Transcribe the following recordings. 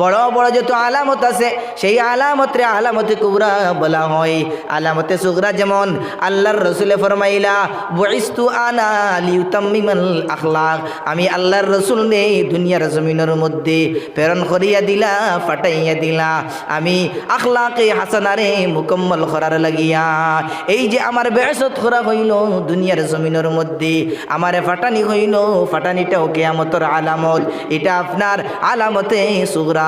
বড় বড় যত আলামত আছে, সেই আলামতে আলামতে কুবরা বলা হয়। আলামতে সুগরা যেমন, আল্লাহর রসুলে ফরমাইলা, বইস্তু আনা লিউতাম্মিমাল আখলাক। আমি আল্লাহর রসুল নেই দুনিয়ার জমিনের মধ্যে প্রেরণ করিয়া দিলা, ফাটাইয়া দিলা। আমি আখলাকে হাসানারে মুকম্মল করার লাগিয়া, এই যে আমার বেসত করা হইল দুনিয়ার জমিনের মধ্যে, আমার ফাটানি হইল, ফাটানিটাও কেয়ামতর আলামত। এটা আপনার আলামতে সুগরা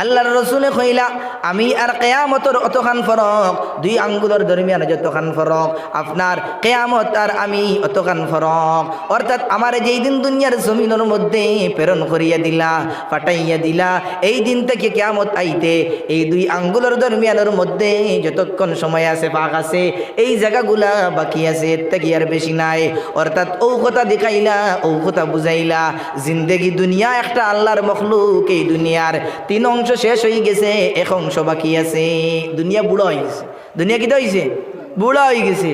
আল্লাহর রসুলে কইলা, আমি আর কেয়ামতর অতখান ফরক, দুই আঙ্গুলের দরমিয়ান যতখান ফরক, আপনার কেয়ামত আর আমি অতখান ফরক। অর্থাৎ আমার যেই দিন দুনিয়ার জমিনের মধ্যে প্রেরণ করিয়া দিলা, ফাটাইয়া দিলা, এই দিন থেকে কেয়ামত আইতে, এই দুই আঙ্গুলের দরমিয়ানের মধ্যে যতক্ষণ সময় আছে পাক আছে, এই জায়গাগুলা বাকি আছে, এর থেকে আর বেশি নাই। অর্থাৎ ও কথা দেখাইলা ও কথা বুঝাইলা, জিন্দেগি দুনিয়া একটা আল্লাহর মখলুক, এই দুনিয়ার তিন অংশ শেষ হয়ে গেছে, এক অংশ বাকি আছে। দুনিয়া বুড়ো হয়ে গেছে। দুনিয়া কিটা হয়েছে বুড়া হয়ে গেছে।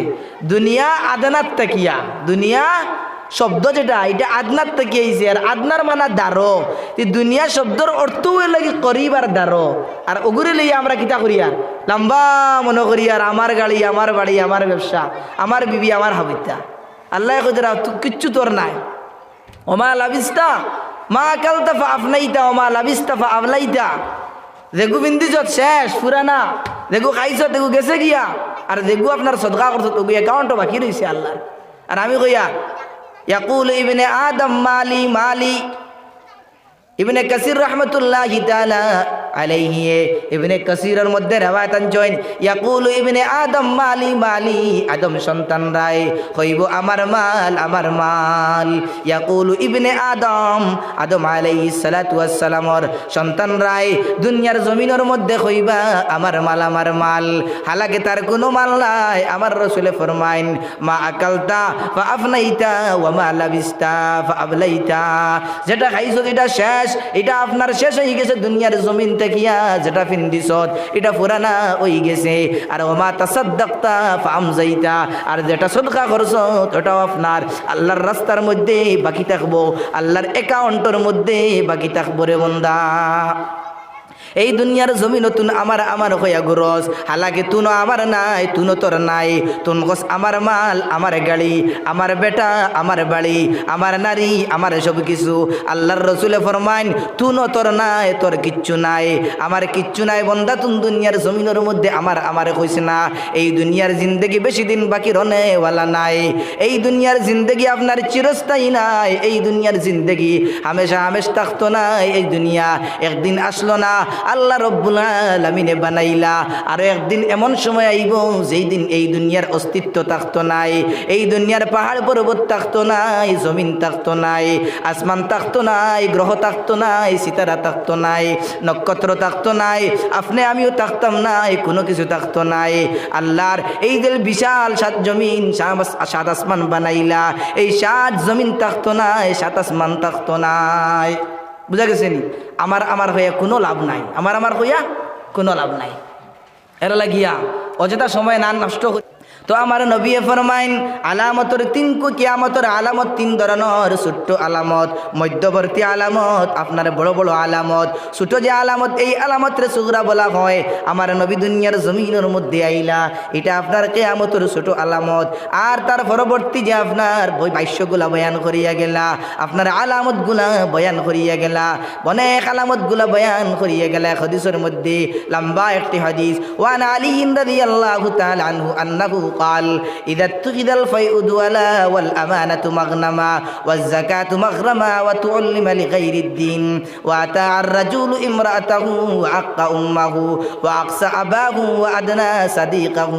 দুনিয়া আদানাত তাকিয়া। দুনিয়া শব্দ যেটা, এটা আদনার থেকে আইছে আর আদনার মানা দারো দুনিয়া শব্দর অর্থ লাগে করিবার দারো আর ওগুরে লইয়া আমরা কিতা করিয়া লম্বা মনে করি আর, আমার গাড়ি, আমার বাড়ি, আমার ব্যবসা, আমার বিবি, আমার হাবিতা। আল্লাহ কিচ্ছু তোর নাই। ওমা লাবিস্তা মা কালতা ফা আফনাইতা ওমা লাবিস্তা ফা আবলাইতা দেখু বিন্দিছত শেষ, পুরানা। দেখু খাইছ দেখু গেছে গিয়া। আর দেখু আপনার সদকা করছ তো অ্যাকাউন্টও বাকি রয়েছে আল্লাহর। আর আমি কইয়া, ইয়াকুল ইবনে আদম মালি মালি। ইবনে কাসির রহমতুল্লাহ তাআলা আলাইহি ইবনে কাসিরের মধ্যে রওয়ায়াত আনছেন ইয়াকুল ইবনে আদম, মালি মালি, আদম সন্তান রায়, হইব আমার মাল আমার মাল। ইয়াকুল ইবনে আদম আদম আলাইহিস সালাতু ওয়াস সালামর সন্তান রায়, দুনিয়ার জমিনের মধ্যে হইবা আমার মাল আমার মাল। হালাকে তার কোনো মাল নাই। আমার রসুলে ফরমাইন, মা আকালতা ফা আফনাইতা ওয়া মা লাবিস্তা ফা আবলাইতা। যেটা খাইছো এটা শেষ, এটা আপনার শেষ হয়ে গেছে দুনিয়ার জমিন তেকিয়া যেটা ফিন্দিছত এটা পুরানা হয়ে গেছে। আর ওমা তাসাদ্দাক্তা ফাম যাইতা আর যেটা সদকা করছ ওটাও আপনার। আল্লাহর রাস্তার মধ্যে বাকি থাকব, আল্লাহর অ্যাকাউন্টের মধ্যে বাকি থাকব রে বন্দা। এই দুনিয়ার জমি নতুন আমার আমার হইয়া গুরস। হালাকি তুনো আমার নাই তুনো তোর নাই। তুন গছ আমার মাল, আমার গাড়ি, আমার বেটা, আমার বাড়ি, আমার নারী, আমার সব কিছু। আল্লাহর রসুলে ফরমাইন তুনো তোর নাই, তোর কিচ্ছু নাই। আমার কিচ্ছু নাই বন্দা তুন দুনিয়ার জমিনের মধ্যে আমার আমার কইছে না। এই দুনিয়ার জিন্দগি বেশি দিন বাকি রনেওয়ালা নাই। এই দুনিয়ার জিন্দগি আপনার চিরস্থায়ী নাই। এই দুনিয়ার জিন্দগি হামেশা হামেশ থাকতো নাই। এই দুনিয়া একদিন আসলো না। আল্লাহ রব্বুল আলমিনে বানাইলা। আর একদিন এমন সময় আইব যেই দিন এই দুনিয়ার অস্তিত্ব থাকতো নাই, এই দুনিয়ার পাহাড় পর্বত থাকতো নাই, জমিন থাকতো নাই, আসমান থাকতো নাই, গ্রহ থাকতো নাই, সিতারা থাকতো নাই, নক্ষত্র থাকতো নাই, আপনি আমিও থাকতাম নাই, কোনো কিছু থাকতো নাই। আল্লাহর এই যে বিশাল সাত জমিন, সাত- আসমান বানাইলা, এই সাত জমিন থাকতো নাই, সাত আসমান থাকতো নাই। বুঝা গেছে নি? আমার আমার হইয়া কোনো লাভ নাই। আমার আমার হইয়া কোনো লাভ নাই। এরা লাগিয়া অযথা সময় না নষ্ট তো আমার নবী ফরমাইন, আলামতর তিন কিয়ামতর আলামত, তিন ধরনের ছোট্ট আলামত। মধ্যবর্তী আলামত, আপনার বড় বড় আলামত। ছোট যে আলামত, এই আলামতের সুগরা বলা হয়, আমার নবী দুনিয়ার জমিনের মধ্যে আইলা, এটা আপনার কেয়ামতর ছোট আলামত। আর তার পরবর্তী যে আপনার বই বয়ান করিয়া গেলা, আপনার আলামতগুলা বয়ান করিয়া গেলা, অনেক আলামতগুলা বয়ান করিয়া গেলা হদিসের মধ্যে। লম্বা একটি হাদিস, ওয়ান আলী রাদিয়াল্লাহু তাআলা আনহু আন্নাহু قال إذا اتخذ الفيء دولا والأمانة مغنما والزكاة مغرما وتعلم لغير الدين وأتى الرجل امرأته وعق أمه وأقسى أباه وأدنى صديقه.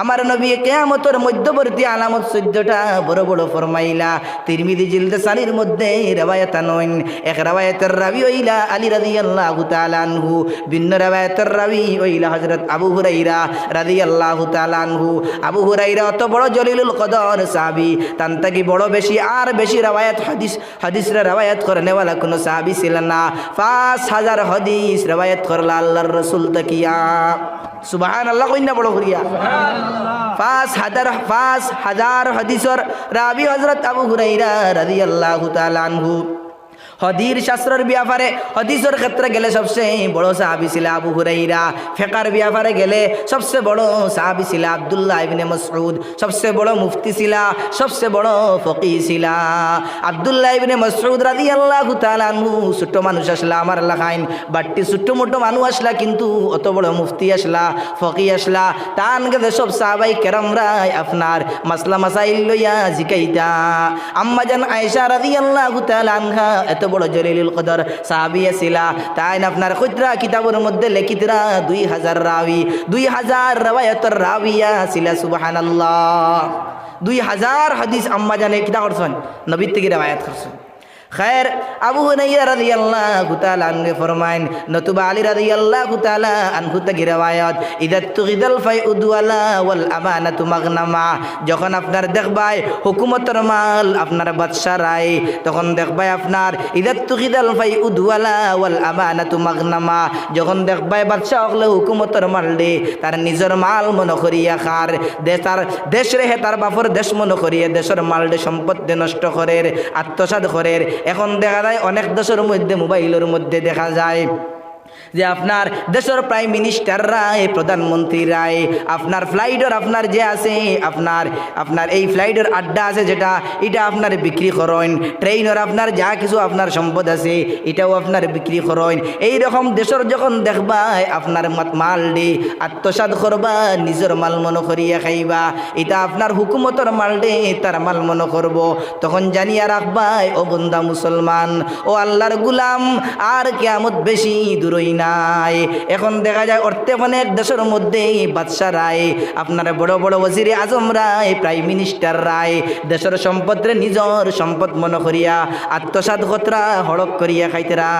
আমার নবী কেয়ামতর মধ্যবর্তী আলামত চোদ্দটা বড় বড় ফরমাইলা। তিরমিদি জিলদ সানির মধ্যে রেবায়তা নইন এক রেবায়তের রাবি ওইলা আলী রাদি আল্লাহ তালানহু ভিন্ন রেবায়তের রাবি ওইলা হজরত আবু হুরাইরা রাদি আল্লাহ তালানহু আবু হুরাইরা অত বড় জলিলুল কদর সাহাবি। তান থেকে বড় বেশি আর বেশি রেবায়ত হাদিস, হাদিসরা রেবায়ত করে নেওয়ালা কোনো সাহাবি ছিলেন না। পাঁচ হাজার হাদিস রেবায়ত করলা আল্লাহর রসুল তাকিয়া। সুবাহান আল্লাহ কইনা বড় করিয়া। পাঁচ হাজার পাঁচ হাজার হাদিসর রাবি হজরত আবু হুরাইরা রাদিয়াল্লাহু তাআলা আনহু। হদির শাস্ত্রের ব্যাপারে হদিসের ক্ষেত্রে গেলে সবচেয়ে বড় সাহাবি ছিল আবু হুরাইরা। ফেকার ব্যাপারে গেলে সবচেয়ে বড় সাহাবি ছিল আবদুল্লাহ ইবনে মাসউদ। সবচেয়ে বড় মুফতি ছিল, সবচেয়ে বড় ফকি ছিল। আব্দুল্লাহ ইবনে মাসউদ রাদিয়াল্লাহু তাআলা আনহু, ছোট্ট মানুষ আসলা, আমার লাখাইন বাট্টি ছোট্ট মোটো মানুষ আসলা, কিন্তু অত বড় মুফতি আসলা, ফকি আসলা। তান গেছে সব সাহাবাই কেরামরাই আপনার মাসলা মাসাইল লইয়া জিকাইতা। আম্মা জান আয়েশা রাদিয়াল্লাহু তাআলা আনহা, এত বড় জলিলুল কদর সাহাবিয়া ছিলা তাই না আপনার খুচরা কিতাবের মধ্যে লেখিতরা দুই হাজার রাবি দুই হাজার রাওয়ায়াতর রাবিয়া ছিলা সুবাহান দুই হাজার হাদিস আম্মা জানে কিতা করছেন? নবীর থেকে রেবায়াত করছেন। খায়ের আবু হুনাইয়া রাদিয়াল্লাহু তাআলা আনহু ফরমায়েন, নতুবা আলী রাদিয়াল্লাহু তাআলা আনহু থেকে রিওয়ায়াত, ইদাত তুগিদাল ফাইউদ ওয়ালা ওয়াল আমানাতু মাগনামা যখন আপনার দেখবাই হুকুমতের মাল আপনার বাদশা রায়, তখন দেখবাই আপনার, ইদাত তুগিদাল ফাইউদ ওয়ালা ওয়াল আমানাতু মাগনামা যখন দেখবাই বাদশা হলে হুকুমতের মাল দে, তার নিজের মাল মনে করিয়া খার, দে তার দেশ রেহে তার বাপর দেশ মনে করিয়া দেশের মাল দে সম্পদ দে নষ্ট করে আত্মসাদ করে এখন দেখা যায় অনেক দেশের মধ্যে মোবাইলের মধ্যে দেখা যায়। যে আপনার দেশের প্রাইম মিনিস্টার রায়, প্রধানমন্ত্রী রায়, আপনার ফ্লাইটের আপনার যে আছে, আপনার আপনার এই ফ্লাইটের আড্ডা আছে যেটা, এটা আপনার বিক্রি করেন। ট্রেনের আপনার যা কিছু আপনার সম্পদ আছে, এটাও আপনার বিক্রি করেন। এই রকম দেশের যখন দেখবাই আপনার মাল ডে আত্মসাদ করবা, নিজের মাল মনে করিয়া খাইবা, এটা আপনার হুকুমতর মাল ডে তার মাল মনে করব। তখন জানিয়া রাখবাই ও বন্দা মুসলমান, ও আল্লাহর গুলাম, আর কেয়ামত বেশি দূরই নাই। এখন দেখা যায় অর্থে অনেক দেশের মধ্যে বাদশা রায়, আপনার বড় বড় ওজিরে আজম রায়, প্রাইম মিনিস্টার রায়, দেশের সম্পদরে নিজর সম্পদ মনে করিয়া আত্মসাদ খতরা হড়ক করিয়া খাইতেরা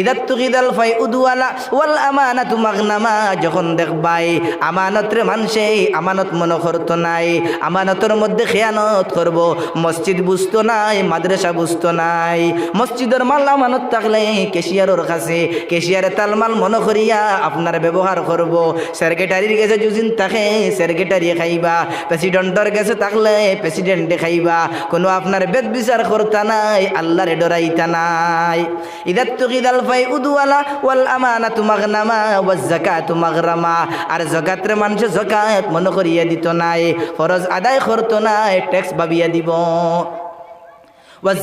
ইদাত তুকিদাল ফাই উদুয়ালা ওয়াল আমানাতু নামা যখন দেখবাই আমানতরে মানুষে আমানত মনে করতো নাই, আমানতের মধ্যে খেয়ানত করব, মসজিদ বুঝতো নাই, মাদ্রাসা বুঝতো নাই, মসজিদের মাল আমানত থাকলে কেশিয়ারের কাছে, কেশিয়ারে তালমাল মনে করিয়া আপনার ব্যবহার করব। সেক্রেটারির কাছে যুজিন থাকে, সেক্রেটারি খাইবা, প্রেসিডেন্টর কাছে থাকলে প্রেসিডেন্টে খাইবা। কোনো আপনার বেদ বিচার করতা নাই, আল্লাহরে ডরাইতা নাই। ইদাত তুকিদাল ফাই উদুয়ালা ওয়াল আমানাতু মাগনামা ওয়াজ যাকাতু মাগরামা। আর জাকাতের মানুষে জাকাত মনে করিয়া দিত নাই, ফরজ আদায় করতো নাই, ট্যাক্স ভাবিয়া দিব।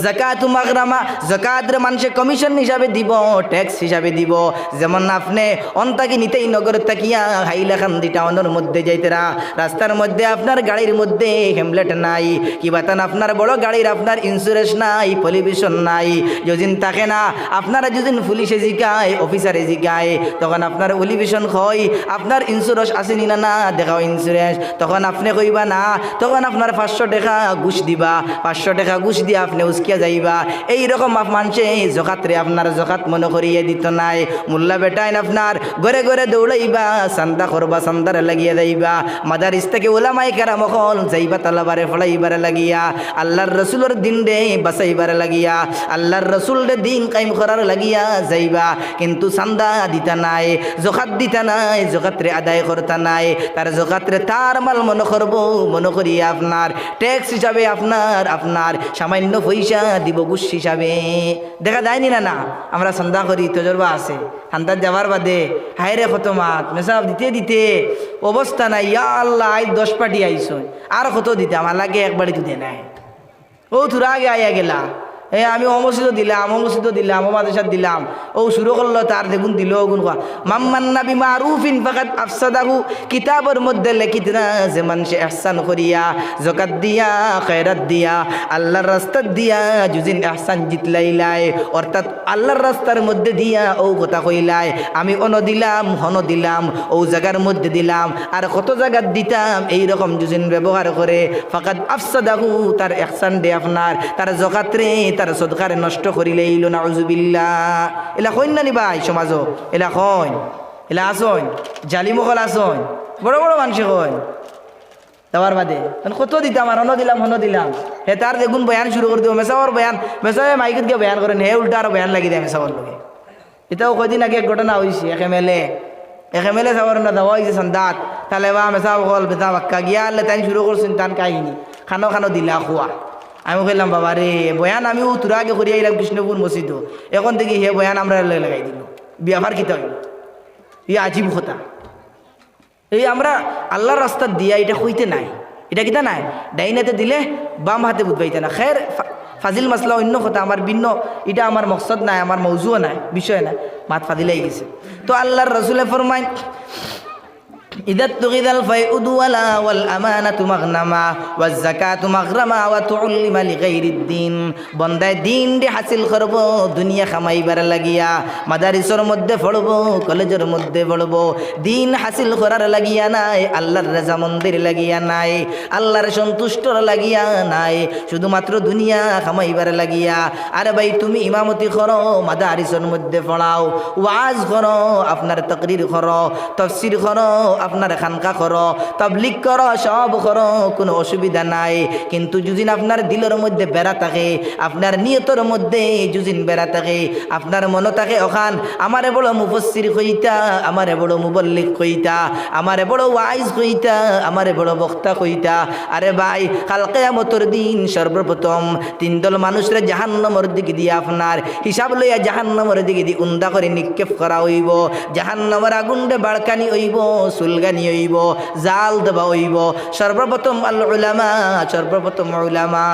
জাকাত মাগরামা জাকাতের মানুষে কমিশন হিসাবে দিব ট্যাক্স হিসাবে দিব। যেমন আপনি অন্তাকি নিতেই নগর তাকিয়া হাইলাকান্দি টাউনের মধ্যে যাইতেরা রাস্তার মধ্যে আপনার গাড়ির মধ্যে হেমলেট নাই কিবা তান আপনার বড় গাড়ির আপনার ইন্স্যুরেন্স নাই পলিউশন নাই। যদিন থাকে না, আপনারা যদিন পুলিশে জিগায় অফিসারে জিগায়, তখন আপনার পলিউশন হয়, আপনার ইন্স্যুরেন্স আসেনি না না, দেখাও ইন্স্যুরেন্স তখন আপনি কইবা না, তখন আপনার পাঁচশো টাকা ঘুষ দিবা, পাঁচশো টাকা ঘুষ দিয়ে আপনি উস্কিয়া যাইবা। এই রকম মানুষে জকাতরে আপনার জকাত মনে করিয়ে দিত নাই। মোল্লা বেটাইন আপনার, ঘরে ঘরে দৌড়াইবা চান্দা করবা চান্দারে লাগিয়ে যাইবা। মাদারিস থেকে ওলামাই কেরাম যাইবা, তালাবারে ফলাইবারে লাগিয়া। আল্লাহর রসুলের দিন রে বাঁচাইবারে লাগিয়া। আল্লাহর রসুল রে দিন কাইম করার লাগিয়া যাইবা। কিন্তু চান্দা দিতা নাই, জকাত দিতা নাই, জকাতরে আদায় করতা নাই। তার জকাতরে তার মাল মনে করব, মনে করিয়া আপনার। ট্যাক্স হিসাবে আপনার আপনার সামান্য পয়সা দিব গুস হিসাবে। দেখা যায়নি না না আমরা সন্ধ্যা করি, তজরবা আছে। ঠান্ডার যাবার বাদে, হায়রে কত মাত মেসাব দিতে দিতে, অবস্থা নাই, ইয়া আল্লাহ আই দশ পাটি আইস আর কত দিতে লাগে একবারই দুধে নাই ও তোরা আগে আইয়া গেলা। এ আমি অমসিদ দিলাম অমসিদ দিলাম, অমাদেশাত দিলাম। ও শুরু করল তার দেখুন, দিল গুণ কোয়া মাম্মান্না বিমা রুফিন ফাকাত আফসাদাহু, কিতাবের মধ্যে লেখিত না যে মানুষে এহসান করিয়া জকাত দিয়া, খয়রাত দিয়া, আল্লাহর রাস্তা দিয়া যুজিন এহসান জিতলাইলাই, অর্থাৎ আল্লাহর রাস্তার মধ্যে দিয়া ও কথা কইলাই। আমি অন দিলাম হন দিলাম, ও জায়গার মধ্যে দিলাম, আর কত জায়গার দিতাম এই রকম যুজিন ব্যবহার করে। ফাকাত আফসাদাহু, তার এহসান দে আপনার, তার জকাত রে তার সদকারে নষ্ট করিলে ইলো না উজুবিল্লা এলা কইন না নি ভাই সমাজ এলা কইন? এলা আসন জালিমকল আসন বড় বড় মানুষ কইন? দেওয়ার বাদে। কত দিতাম আর হন দিলাম হন দিলাম। হে তার দেখুন বয়ান শুরু করে দিব মেসাওয়ার বয়ান মেসাওয়ে মাইকের গিয়ে বয়ান করেন হে উল্টা আর বয়ান লাগি দেয় মেসাওয়ার লগে। এটাও কদিন আগে এক ঘটনা হয়েছে এক এম এল এ। এক এম এল এ সাবর না দেওয়া হয়েছে সন্দাত। তাহলে বা মেসা বল বেতা বাক্কা গিয়া আল্লে তাই শুরু করছেন তান কাহিনী। খানো খানো দিলা খোয়া আমি বললাম বাবা রে, বয়ান আমি তোর আগে করিয়া এলাম কৃষ্ণপুর মসজিদ। এখন থেকে হে বয়ান আমরা লাগাই দিল। বিয়াভার কিতা হইল? ই আজীব কথা। এই আমরা আল্লাহর রাস্তা দিয়া এটা হইতে নাই। এটা কিতা নাই? ডাইনাতে দিলে বাম হাতে বুধবাইতে না। খের ফাজিল মাসলা অন্য কথা, আমার ভিন্ন। এটা আমার মকসদ নাই, আমার মৌজুও নাই, বিষয় নাই। মাত ফাদিলাই গেছে। তো আল্লাহর রসুলে ফরমাইন إذا اتخذ الفيء دولا والأمانة مغنما والزكاة مغرما وتعلم لغير الدين বন্দায় দিন দে হাসিল করব দুনিয়া খামাইবার লাগিয়া মাদারিসর মধ্যে পড়ব কলেজের মধ্যে পড়ব দিন হাসিল করার লাগিয়া নাই আল্লাহর রেজা মন্দির লাগিয়া নাই আল্লাহর সন্তুষ্টর লাগিয়া নাই শুধুমাত্র দুনিয়া খামাইবার লাগিয়া আরে ভাই তুমি ইমামতি করো মাদারিসর মধ্যে পড়াও ওয়াজ করো আপনার তকরির করো তফসির করো আপনার খানকা করো তবলিক করো, সব করো কোনো অসুবিধা নাই। কিন্তু যুদিন আপনার দিলের মধ্যে বেড়া থাকে, আপনার নিয়তর মধ্যে যুদিন বেড়া থাকে, আপনার মনে থাকে ওখান, আমারে বড় মুফসির কইতা, আমারে বড় মুবল্লিক কইতা, আমারে বড় ওয়াইজ কইতা, আমারে বড় বক্তা কইতা। আরে ভাই কালকে আমতর দিন সর্বপ্রথম তিন দল মানুষরা জাহান্নমর দিকে দিয়ে আপনার হিসাব লইয়া জাহান্নমর দিকে দিয়ে উন্দা করে নিক্ষেপ করা হইব। জাহান্নমর আগুনডে বাড়কানি হইব সুলগানি হইব জাল দেবা হইব। সর্বপ্রথম আল্লাহ সর্বপ্রথম উলামা।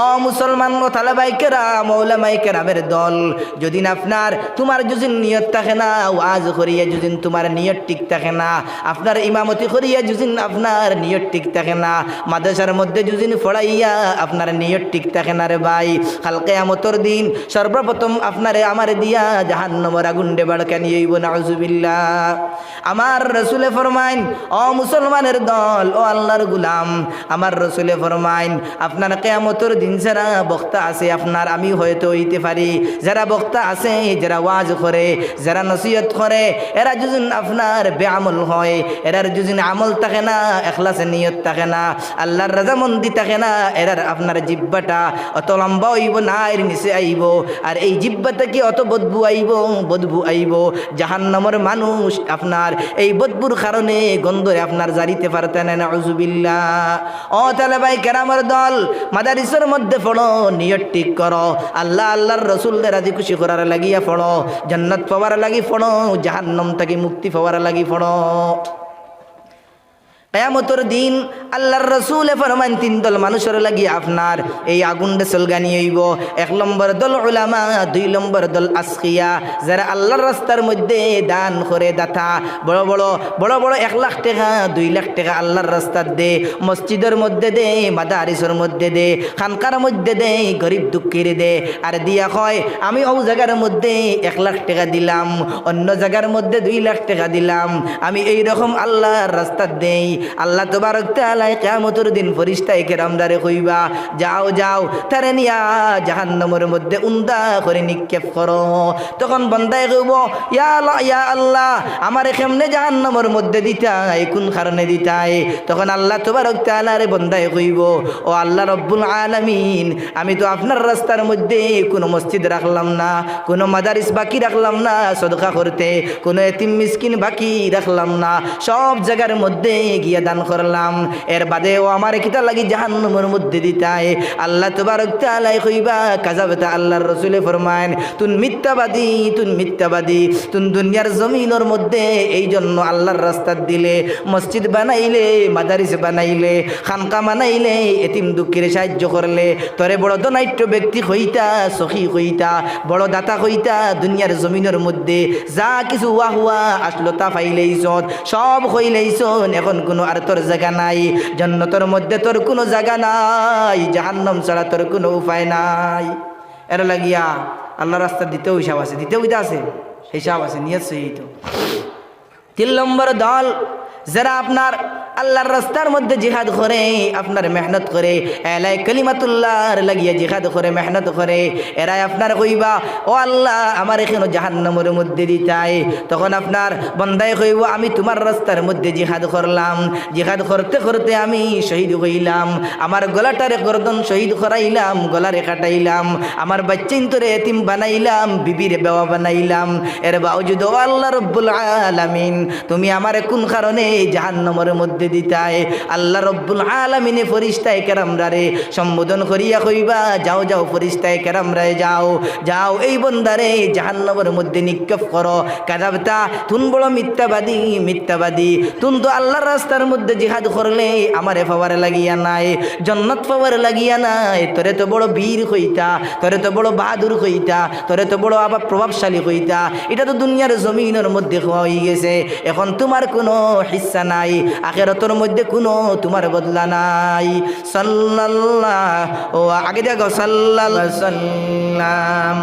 অ মুসলমান ও তালেবাইকেরা মৌলামাইকেরামের দল, যদিন আপনার তোমার যদিন নিয়ত থাকে না, ওয়াজ করিয়া যদিন তোমার নিয়ত ঠিক থাকে না, আপনার ইমামতি করিয়া যদিন আপনার নিয়ত ঠিক থাকে না, মাদ্রাসার মধ্যে যদিন ফড়াইয়া আপনার নিয়ত ঠিক থাকে না রে ভাই হালকে আমতর দিন সর্বপ্রথম আপনারে আমার দিয়া জাহান্নমর আগুন্ডে বাড়কা নিয়ে নাউজুবিল্লা আমার রসুলে ফরমাইন ও মুসলমানের দল ও আল্লাহর গুলাম, আমার রসুলে ফরমাইন, আপনার কেয়ামতর দিন যারা বক্তা আছে, আপনার আমি হয়তো হইতে পারি। যারা বক্তা আছে, যারা ওয়াজ করে, যারা নসিহত করে, এরা যদিন আপনার বেআমল হয়। এরার যদিন আমল থাকে না এখলাসে নিয়ত থাকে না, আল্লাহর রাজামন্দি থাকে না, এরার আপনার জিব্বাটা অত লম্বা হইব না, এর নিচে আইব। আর এই জিব্বাটা কি অত বদবু আইব? বদবু আইব। জাহান্নামর মানুষ আপনার এই বদবুর কারণে গন্ধরে আপনার জারিতে পারতেন না উজুবিল্লা ও তাহলে ভাই কেরামর দল, মাদারিসের মধ্যে পড়ো, নিয়ত ঠিক করো। আল্লাহ, আল্লাহর রসুলদের রাজি খুশি করার লাগিয়া পড়ো। জান্নাত পাওয়ার লাগি পড়ো জাহান্নম থেকে মুক্তি পাওয়ার লাগি পড়ো। কেয়ামতর দিন আল্লাহর রসুলে ফরমান তিন দল মানুষের লাগি আপনার। এই আগুনটা সলগানি হইব। এক নম্বর দল উলামা, দুই নম্বর দল আসকিয়া। যারা আল্লাহর রাস্তার মধ্যে দান করে দাতা। বড় বড় বড় বড় এক লাখ টাকা, দুই লাখ টাকা আল্লাহর রাস্তার দে। মসজিদের মধ্যে দে, মাদারিসের মধ্যে দে। খানকার মধ্যে দে, গরিব দুঃখীর দে। আর দিয়া কয়, আমি ও জায়গার মধ্যে এক লাখ টাকা দিলাম, অন্য জায়গার মধ্যে দুই লাখ টাকা দিলাম। আমি এই রকম আল্লাহর রাস্তা দেই। আল্লাহ তোমার তালাই কেমতর দিন ফরিস্তাই কেরামদারে কইবা, যাও যাও, তারে নিয়া জাহান্নমের মধ্যে উন্দা করে নিক্ষেপ করো। তখন বন্দায় কইব, ইয়া আল্লাহ আমার কেমনে জাহান্নমের মধ্যে দিতাই, কোন কারণে দিতাই? তখন আল্লাহ তোমার তালারে বন্দায় কইব, ও আল্লাহ রব্বুল আলামিন, আমি তো আপনার রাস্তার মধ্যে কোনো মসজিদ রাখলাম না, কোনো মাদারিস বাকি রাখলাম না, সদকা করতে, কোনো এতিম মিসকিন বাকি রাখলাম না, সব জায়গার মধ্যে গিয়ে দান করলাম। এর বাদে ও আমার কিতা লাগি জাহান্নমের মধ্যে দিতাই আল্লাহ তোবারক তাআলাই কইবা কাজাবেতা আল্লাহর রসুলে ফরমায়েন, তুন মিথ্যাবাদী তুন মিথ্যাবাদী, তুন দুনিয়ার জমিনের মধ্যে এই জন্য আল্লাহর রাস্তা দিলে, মসজিদ বানাইলে, মাদারিস বানাইলে, খানকা বানাইলে এতিম দুঃখের সাহায্য করলে, তরে বড় দনাট্য ব্যক্তি হইতা, সখী হইতা, বড় দাতা হইতা, দুনিয়ার জমিনের মধ্যে যা কিছু ওয়া হুয়া আসলো তা পাইলেইছ সব হইলেইছ এখন কোনো আর তোর জায়গা নাই। জন্নতর মধ্যে তোর কোনো জায়গা নাই। জাহান্নম ছাড়া তোর কোনো উপায় নাই। এর লাগিয়া আল্লাহ রাস্তা দিতেও হিসাব আছে, দিতেও আছে, হিসাব আছে নিয়ে সেই তো। তিন নম্বর দল যারা আপনার আল্লাহর রাস্তার মধ্যে জিহাদ করে, আপনার মেহনত করে, এলাই কলিমাতুল্লাহর লাগিয়ে জিহাদ করে, মেহনত করে, এরাই আপনার কইবা ও আল্লাহ, আমার এখানে জাহান্নামের মধ্যে দিতাই। তখন আপনার বন্দায় কইব আমি তোমার রাস্তার মধ্যে জিহাদ করলাম। জিহাদ করতে করতে আমি শহীদ হইলাম। আমার গলাটারে গর্দন শহীদ করাইলাম, গলারে কাটাইলাম। আমার বাচ্চিন্তরে এতিম বানাইলাম, বিবিরে বেওয়া বানাইলাম। এর বাউজুদ, ও আল্লাহ রব্বুল আলামিন, তুমি আমার কোন কারণে জাহান্নামের মধ্যে দিতায়। আল্লাহ রব্বুল আলমিনে ফরিস্তায় কেরামরারে সম্বোধন করিয়া কইবা, যাও যাও ফরিস্তায় কেরামরায় যাও যাও এই বন্দারে জাহান্নবর মধ্যে নিক্ষেপ করো। কাদাবতা তুন বড় মিথ্যাবাদী মিথ্যাবাদী। তুন তো আল্লাহর রাস্তার মধ্যে জিহাদ করলে আমারে পাওয়ার লাগিয়া নাই, জন্নত পাওয়ার লাগিয়া নাই। তোরে তো বড় বীর হইতা, তোরে তো বড় বাহাদুর হইতা, তোরে তো বড় আবার প্রভাবশালী হইতা। এটা তো দুনিয়ার জমিনের মধ্যে হয়ে গেছে। এখন তোমার কোনো হিস্সা নাই, আখেরতর মধ্যে কোনো তোমার বদলা নাই। সাল্লাল্লাহ, ও আগে দেখো, সাল্লাল্লাহ, সাল্লাম।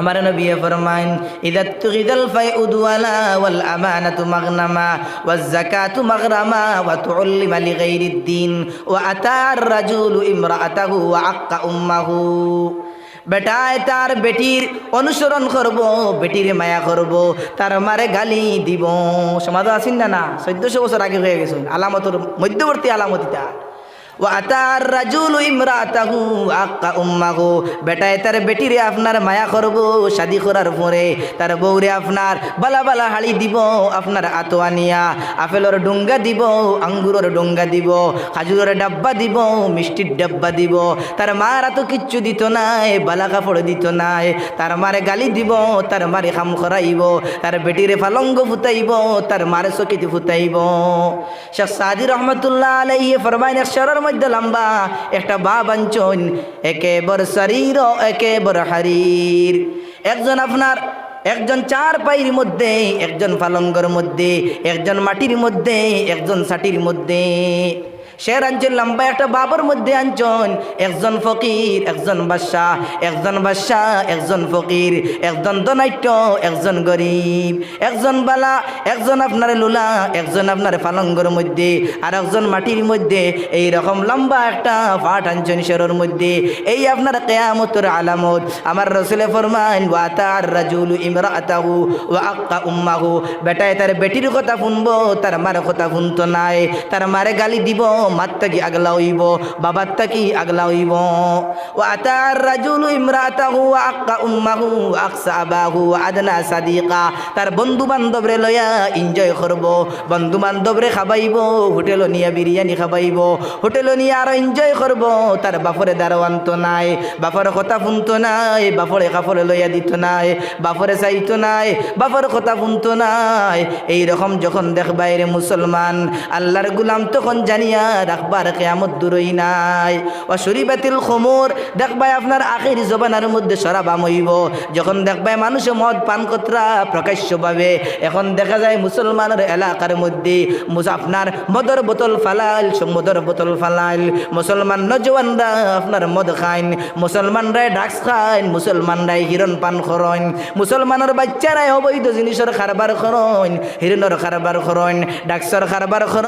আমার নবী ফরমাইন ইদা তুগিদাল ফাইউদ ওয়ালা ওয়াল আমানাতু মাগনামা ওয়াজ যাকাতু মাগরামা ওয়া তুউল্লিমা লিগাইরিদ দিন ওয়া আতার রাজুলু ইমরাআতাহু ওয়া আক্কা উম্মাহু। বেটায় তার বেটির অনুসরণ করব, বেটির মায়া করব, তার মারে গালি দিব। সমাজ আছেন না না? চোদ্দশো বছর আগে হয়ে গেছে। আলামতর মধ্যবর্তী আলামতিটা ওয়াতার রাজুল ইমরাতাহু আক্কা উম্মাহু। বেটায় তার বেটিরে আপনার মায়া করব, শাদি করার পরে তার বউরে আপনার বালা বালা হাড়ি দিব, আপনার আতোয়ানিয়া আপেলর ডুঙ্গা দিব, আঙ্গুরের ডুঙ্গা দিব, খাজুরের ডাব্বা দিব, মিষ্টির ডাব্বা দিব। তার মার এত কিচ্ছু দিত নাই, বালা কাপড় দিত নাই। তার মারে গালি দিব, তার মারে খাম করাইব তার বেটিরে ফালঙ্গ ফুটাইব তার মারে চকিতে ফুটাইব শেখ সাদি রহমতুল্লাহ আলাইহি ফরমাইন শরর মধ্যে লম্বা, একটা বা বাঞ্চন একেবর শরীর একেবর হারির। একজন আপনার, একজন চার পাইর মধ্যে, একজন পালঙ্গর মধ্যে, একজন মাটির মধ্যে, একজন সাটির মধ্যে। শের আঞ্চল লম্বা একটা বাবর মধ্যে আঞ্চন একজন ফকির, একজন বাদশাহ একজন বাদশাহ, একজন ফকির, একজন দনাট্য একজন গরিব, একজন বালা, একজন আপনার লুলা, একজন আপনার পালঙ্গর মধ্যে, আর একজন মাটির মধ্যে। এই রকম লম্বা একটা ফাট আঞ্চন শেরোর মধ্যে। এই আপনার কেয়ামতর আলামত। আমার রসুলে ফরমান ওয়াতার রাজুল ইমরাতাহু ওয়া আক্কা উম্মাহু। বেটায় তার বেটির কথা শুনব, তার মার কথা শুনতো নাই, তার মারে গালি দিব মাত্তা কি আগলা হইব বাবার তাকি আগলা হইব ও আতার রাজুল ইমরাতাহু আক্কা উম্মাহু আকসা আবাহু আদনা সাদিকা। তার বন্ধু বান্ধবরে লয়া এনজয় করব বন্ধু বান্ধবরে খাবাইব হোটেল নিয়া বিরিয়ানি খাবাইব হোটেল নিয়ে আরও এনজয় করব। তার বাপরে দারোয়ান্ত নাই, বাপর কথা শুনতো নাই, বাপরে কাপড়ে লইয়া দিত নাই, বাপরে চাইতো নাই, বাপর কথা শুনতো নাই। এই রকম যখন দেখবাই রে মুসলমান, আল্লাহর গুলাম তখন জানিয়া রাখবার কেয়ামত দূরই নাই। ও শরীবাতিল খমর দেখবাই আপনার আখের জবানার মধ্যে সরাবাম হইব যখন দেখবাই মানুষে মদ পান কতরা প্রকাশ্যভাবে, এখন দেখা যায় মুসলমানের এলাকার মধ্যে আপনার মদর বোতল সব মদর বোতল ফালাল মুসলমান নজওয়ানরা আপনার মদ খাইন মুসলমানরাই ড্রাগস খাইন, মুসলমানরাই হিরণ পান খরইন। মুসলমানের বাচ্চারাই অবৈধ জিনিসের কারবার খরইন, হিরণের কারবার খরইন, ড্রাগসের কারবার খরইন।